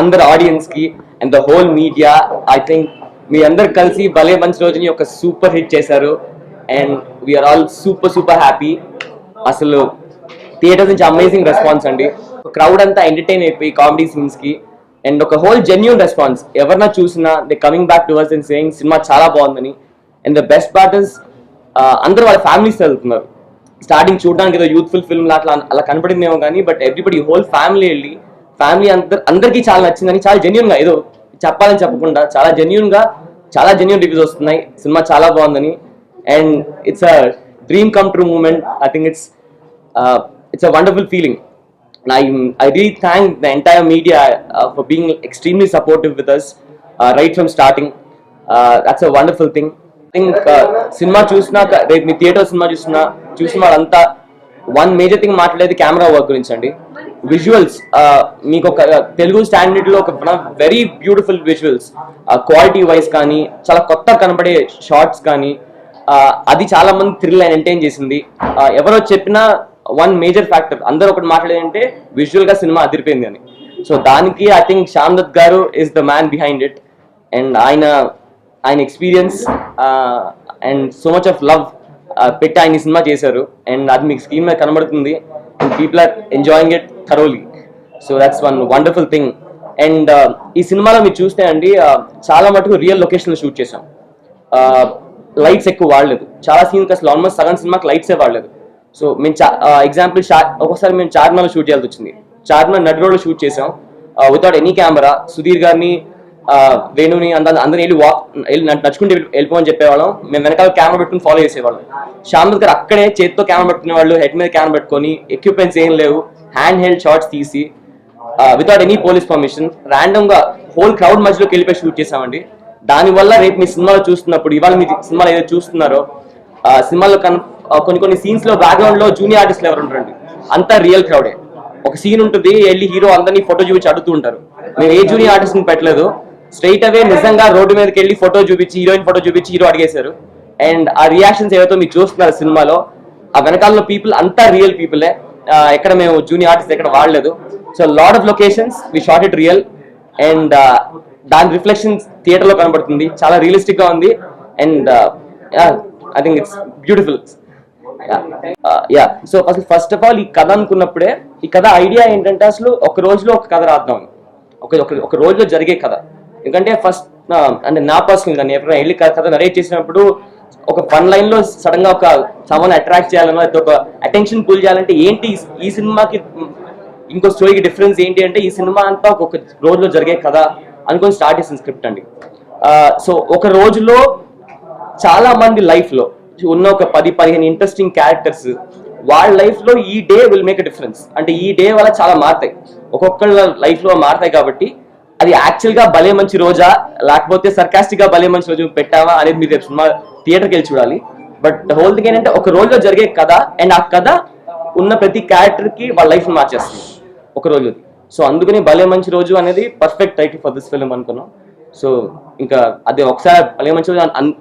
అందరు ఆడియన్స్కి and the whole media I think మీ అందరు కలిసి భలే మంచి రోజుని ఒక సూపర్ హిట్ చేశారు. And we're all super super happy అసలు థియేటర్ నుంచి అమేజింగ్ రెస్పాన్స్ అండి. క్రౌడ్ అంతా ఎంటర్టైన్ అయిపోయి కామెడీ సీన్స్కి. అండ్ ఒక హోల్ జెన్యున్ రెస్పాన్స్ ఎవరన్నా చూసినా they coming back to words and saying cinema చాలా బాగుందని. And the best part is అందరూ వాళ్ళ ఫ్యామిలీస్ వెళ్తున్నారు. స్టార్టింగ్ చూడడానికి ఏదో యూత్ఫుల్ ఫిల్మ్ అట్లా అలా కనపడిందేమో కానీ బట్ ఎవ్రీబడి హోల్ ఫ్యామిలీ వెళ్ళి ఫ్యామిలీ అందరు అందరికీ చాలా నచ్చిందని చాలా జెన్యున్గా ఏదో చెప్పాలని చెప్పకుండా చాలా జెన్యున్గా చాలా జెన్యున్ రివ్యూస్ వస్తున్నాయి. సినిమా చాలా బాగుందని. And it's a dream come true moment I think it's it's a wonderful feeling And I re thank thank the entire media uh, for being extremely supportive with us uh, right from starting. Thing that's సినిమా uh, చూసినాక రేపు మీ theatre సినిమా చూసినా చూసిన వాళ్ళంతా one major thing మాట్లాడేది camera work గురించి అండి విజువల్స్ మీకు ఒక తెలుగు స్టాండర్డ్లో ఒక very beautiful visuals quality wise కానీ చాలా కొత్త కనబడే షార్ట్స్ కానీ అది చాలా మంది థ్రిల్ అండ్ ఎంటైన్ చేసింది. ఎవరో చెప్పినా వన్ మేజర్ ఫ్యాక్టర్ అందరూ ఒకటి మాట్లాడేదంటే విజువల్గా సినిమా అదిరిపోయింది అని. సో దానికి ఐ థింక్ శ్యామ్ దత్ గారు is the man behind it and ఆయన ఆయన experience and so much of love పెట్టి ఆయన ఈ సినిమా చేశారు. అండ్ అది మీకు స్క్రీన్ మీద కనబడుతుంది. And people are enjoying it thoroughly so that's one wonderful thing and ఈ సినిమాలో మీరు చూస్తే అండి చాలా మటుకు రియల్ లొకేషన్లో షూట్ చేసాం లైట్స్ ఎక్కువ వాడలేదు. చాలా సీన్కి అసలు ఆల్మోస్ట్ సగం సినిమాకి లైట్సే వాడలేదు. సో మేము చా ఎగ్జాంపుల్ ఒకసారి మేము చార్మినార్లో షూట్ చేయాల్సి వచ్చింది. చార్మినార్ నడి రోడ్లో షూట్ చేసాం వితౌట్ ఎనీ కెమెరా సుధీర్ గారిని వేణుని అందరూ అందరిని వెళ్ళి వాక్ వెళ్ళి నడుచుకుంటే వెళ్ళిపోమని చెప్పేవాళ్ళం. మేము వెనకాల కెమెరా పెట్టుకుని ఫాలో చేసేవాళ్ళం. శ్యామ్ దగ్గర అక్కడే చేతితో కెమెరా పెట్టుకునే వాళ్ళు హెడ్ మీద కెమెరా పెట్టుకొని ఎక్విప్మెంట్స్ ఏం లేవు. హ్యాండ్ హెల్డ్ షాట్స్ తీసి వితౌట్ ఎనీ పోలీస్ పర్మిషన్ ర్యాండమ్గా హోల్ క్రౌడ్ మధ్యలోకి వెళ్ళిపోయి షూట్ చేసామండి. దానివల్ల రేపు మీ సినిమాలో చూస్తున్నప్పుడు ఇవాళ మీ సినిమాలో ఏదో చూస్తున్నారో సినిమాలో కన్ కొన్ని కొన్ని సీన్స్లో బ్యాక్గ్రౌండ్లో జూనియర్ ఆర్టిస్టులు ఎవరు ఉంటారండి అంతా రియల్ క్రౌడే ఒక సీన్ ఉంటుంది వెళ్ళి హీరో అందరినీ ఫోటో చూపించి అడుగుతూ ఉంటారు. మేము ఏ జూనియర్ ఆర్టిస్ట్ని పెట్టలేదు. స్ట్రైట్ అవే నిజంగా రోడ్డు మీదకి వెళ్ళి ఫోటో చూపించి హీరోయిన్ ఫోటో చూపించి హీరో అడిగేశారు. అండ్ ఆ రియాక్షన్స్ ఏవైతే మీరు చూస్తున్నారు సినిమాలో ఆ వెనకాల పీపుల్ అంతా రియల్ పీపులే ఎక్కడ మేము జూనియర్ ఆర్టిస్ట్ ఎక్కడ వాడలేదు. So lot of locations we shot it real and దాని రిఫ్లెక్షన్ థియేటర్లో కనబడుతుంది. చాలా రియలిస్టిక్గా ఉంది. And I think it's beautiful yeah so అసలు ఫస్ట్ ఆఫ్ ఆల్ ఈ కథ అనుకున్నప్పుడే ఈ కథ ఐడియా ఏంటంటే అసలు ఒక రోజులో ఒక కథ రాద్దాం. ఒక- ఒక రోజులో జరిగే కథ. ఎందుకంటే ఫస్ట్ అంటే నా పర్సనల్ నేను ఎప్పుడైనా వెళ్ళి కథ- నరేట్ చేసినప్పుడు ఒక వన్ లైన్లో సడన్గా ఒక సమాన్ అట్రాక్ట్ చేయాలన్నా ఒక అటెన్షన్ పుల్ చేయాలంటే ఏంటి ఈ- సినిమాకి ఇంకో స్టోరీకి డిఫరెన్స్ ఏంటి అంటే ఈ సినిమా అంతా ఒక రోజులో జరిగే కథ అనుకొని స్టార్ట్ చేసిన స్క్రిప్ట్ అండి. సో ఒక రోజులో చాలా మంది లైఫ్లో ఉన్న ఒక పది పదిహేను ఇంట్రెస్టింగ్ క్యారెక్టర్స్ వాళ్ళ లైఫ్లో ఈ డే విల్ మేక్ డిఫరెన్స్ అంటే ఈ డే వల్ల చాలా మారుతాయి. ఒక్కొక్కళ్ళ లైఫ్లో మారుతాయి కాబట్టి అది యాక్చువల్గా భలే మంచి రోజా లేకపోతే సర్కాస్టిక్గా భలే మంచి రోజు పెట్టావా అనేది మీరు రేపు సినిమా థియేటర్కి వెళ్ళి చూడాలి. బట్ హోల్ థింగ్ ఏంటంటే ఒక రోజులో జరిగే కథ అండ్ ఆ కథ ఉన్న ప్రతి క్యారెక్టర్కి వాళ్ళ లైఫ్ మార్చేస్తుంది. ఒక రోజు. సో అందుకని భలే మంచి రోజు అనేది perfect title for this film అనుకున్నాం. సో ఇంకా అది ఒకసారి భలే మంచి రోజు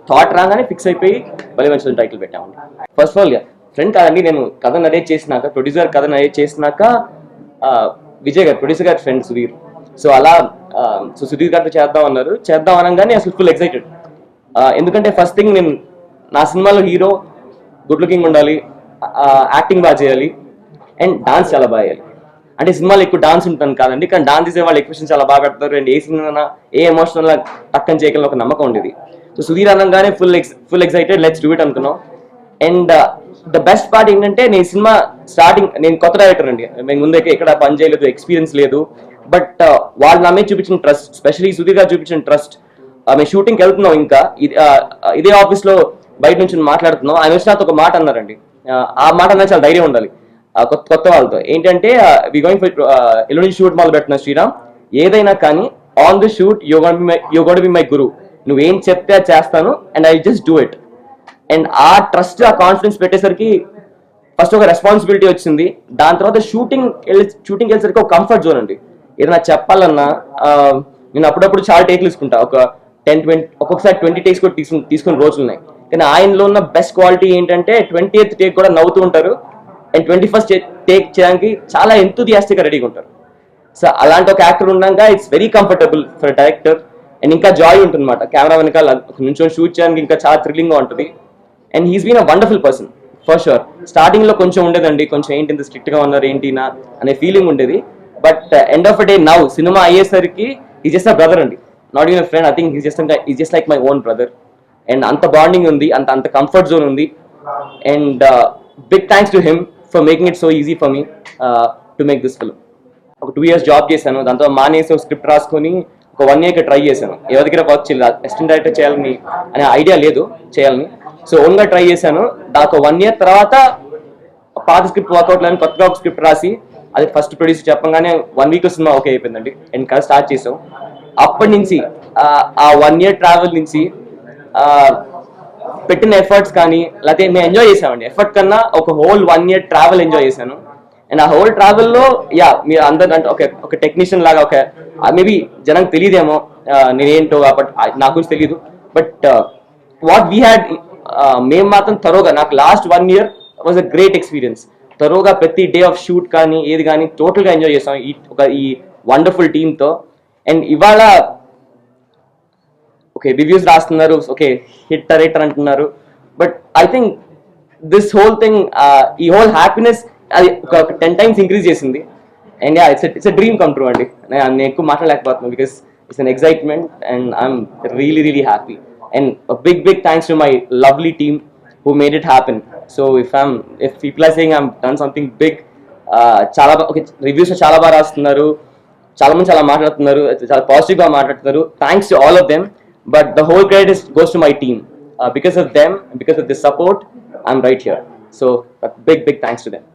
థాట్ రాగానే ఫిక్స్ అయిపోయి భలే మంచి రోజు టైటిల్ పెట్టామండి. ఫస్ట్ ఆఫ్ ఆల్ ఫ్రెండ్ కాదండి నేను కథ నరేట్ చేసినాక ప్రొడ్యూసర్ కథ నరేట్ చేసినాక విజయ్ గారు ప్రొడ్యూసర్ గారి ఫ్రెండ్ సుధీర్. సో అలా సో సుధీర్ గారితో చేద్దాం అన్నారు. చేద్దాం అనగానే అసలు ఫుల్ ఎక్సైటెడ్ ఎందుకంటే ఫస్ట్ థింగ్ నేను నా సినిమాలో హీరో గుడ్ లుకింగ్ ఉండాలి యాక్టింగ్ బాగా చేయాలి అండ్ డాన్స్ చాలా బాగా చేయాలి. అంటే సినిమాలో ఎక్కువ డాన్స్ ఉంటాను కాదండి కానీ డాన్స్ చేసే వాళ్ళు ఎక్స్ప్రెషన్ చాలా బాగా పెడతారు అండ్ ఏ సినిమా ఏ ఎమోషనల్ పక్కన చేయగలని ఒక నమ్మకం ఉండేది. సో సుధీర్ అనగానే full X full excited let's do it అనుకున్నాం. అండ్ ద బెస్ట్ పార్ట్ ఏంటంటే నేను సినిమా స్టార్టింగ్ నేను కొత్త డైరెక్టర్ అండి. నేను ముందే ఎక్కడ పని చేయలేదు ఎక్స్పీరియన్స్ లేదు. బట్ uh, వాళ్ళు నా మీద చూపించిన ట్రస్ట్ స్పెషలీ సుధీర్ గారు చూపించిన ట్రస్ట్ uh, మేము షూటింగ్కి వెళ్తున్నాం ఇంకా. ఇది- uh, ఇదే ఆఫీస్లో బయట నుంచి మాట్లాడుతున్నాం. ఆయన వచ్చిన ఒక మాట అన్నారండి. ఆ, ఆ మాట అన్నా చాలా ధైర్యం ఉండాలి. కొత్త కొత్త వాళ్ళతో. ఏంటంటే వి గోయింగ్ ఫర్ ఎల్లుండి షూట్ మొదలు పెట్టిన శ్రీరామ్. ఏదైనా కానీ on the shoot you gonna be my you gonna be my guru నువ్వేం చెప్తే అది చేస్తాను and I just do it and ఆ ట్రస్ట్ ఆ కాన్ఫిడెన్స్ పెట్టేసరికి ఫస్ట్ ఒక రెస్పాన్సిబిలిటీ వచ్చింది. దాని తర్వాత షూటింగ్ షూటింగ్ వెళ్ళేసరికి ఒక కంఫర్ట్ జోన్ అండి. ఏదైనా చెప్పాలన్నా నేను అప్పుడప్పుడు చాలా టేక్లు తీసుకుంటా. ఒక టెన్ ట్వంటీ ఒక్కొక్కసారి ట్వంటీ టేక్స్ కూడా తీసుకుని తీసుకుని రోజులు ఉన్నాయి. కానీ ఆయనలో ఉన్న బెస్ట్ క్వాలిటీ ఏంటంటే ట్వంటీ ఎయిత్ టేక్ కూడా నవ్వుతూ ఉంటారు. అండ్ ట్వంటీ ఫస్ట్ టేక్ చేయడానికి చాలా ఎంతూదియాస్టిక్గా రెడీగా ఉంటారు. సో అలాంటి ఒక యాక్టర్ ఉండగా it's very comfortable for director and ఇంకా జాయ్ ఉంటుంది అనమాట కెమెరా వెనకాల నుంచి షూట్ చేయడానికి ఇంకా చాలా థ్రిల్లింగ్గా ఉంటుంది. And he's been a wonderful person for sure స్టార్టింగ్లో కొంచెం ఉండేదండి. కొంచెం ఏంటి ఇంత స్ట్రిక్ట్గా ఉన్నారు ఏంటి నా అనే ఫీలింగ్ ఉండేది. But end of day now cinema అయ్యేసరికి ఈ జస్ట్ బ్రదర్ అండి. Not even friend I think ఈ జస్ట్ ఈ just like my own brother and అంత బాండింగ్ ఉంది అంత అంత కంఫర్ట్ జోన్ ఉంది. And big thanks to him for making it so easy for me to make this film ఒక two years job చేశాను దాంతో మానేసి ఒక స్క్రిప్ట్ రాసుకొని ఒక వన్ ఇయర్ ట్రై చేశాను. ఎవరి దగ్గర వర్క్ చేయలేదు అసిస్టెంట్ డైరెక్టర్ చేయాలని అనే ఐడియా లేదు చేయాలని. సో ఓన్గా ట్రై చేశాను. దాకా వన్ ఇయర్ తర్వాత పాత స్క్రిప్ట్ వర్కౌట్ లేని కొత్తగా ఒక స్క్రిప్ట్ రాసి అది ఫస్ట్ ప్రొడ్యూస్ చెప్పగానే వన్ వీక్ సినిమా ఓకే అయిపోయిందండి. అండ్ కథ స్టార్ట్ చేసాం. అప్పటి నుంచి ఆ- వన్ ఇయర్ ట్రావెల్ నుంచి పెట్టిన ఎఫర్ట్స్ కానీ లేకపోతే మేము ఎంజాయ్ చేసామండి. ఎఫర్ట్ కన్నా ఒక whole one year travel enjoy చేశాను. అండ్ ఆ హోల్ ట్రావెల్లో యా మీరు అందరు అంటే ఒక ఒక టెక్నీషియన్ లాగా ఒక మేబీ జనం తెలియదేమో నేనేంటో బట్ నాకు గురించి తెలియదు బట్ వాట్ వీ హ్యాడ్ మేము మాత్రం తరోగా నాకు last one year was a great experience తరోగా ప్రతి డే ఆఫ్ షూట్ కానీ ఏది కానీ టోటల్గా ఎంజాయ్ చేసాం ఈ ఒక ఈ వండర్ఫుల్ టీంతో అండ్ ఇవాళ ఓకే రివ్యూస్ రాస్తున్నారు. ఓకే హిట్ రైటర్ అంటున్నారు. But I think this whole thing ఈ హోల్ హ్యాపీనెస్ అది ఒక టెన్ టైమ్స్ ఇంక్రీజ్ చేసింది. And it's it's dream come true అండి. నేను నేను ఎక్కువ మాట్లాడలేకపోతున్నాను because it's an excitement and I'm really really happy and big big thanks to my lovely team who made it happen so if I'm if people are saying I'm done something big చాలా okay reviews చాలా బాగా రాస్తున్నారు. చాలా మంది చాలా మాట్లాడుతున్నారు. చాలా పాజిటివ్గా మాట్లాడుతున్నారు. Thanks to all of them but the whole credit goes to my team because of them because of this support I'm right here so big big thanks to them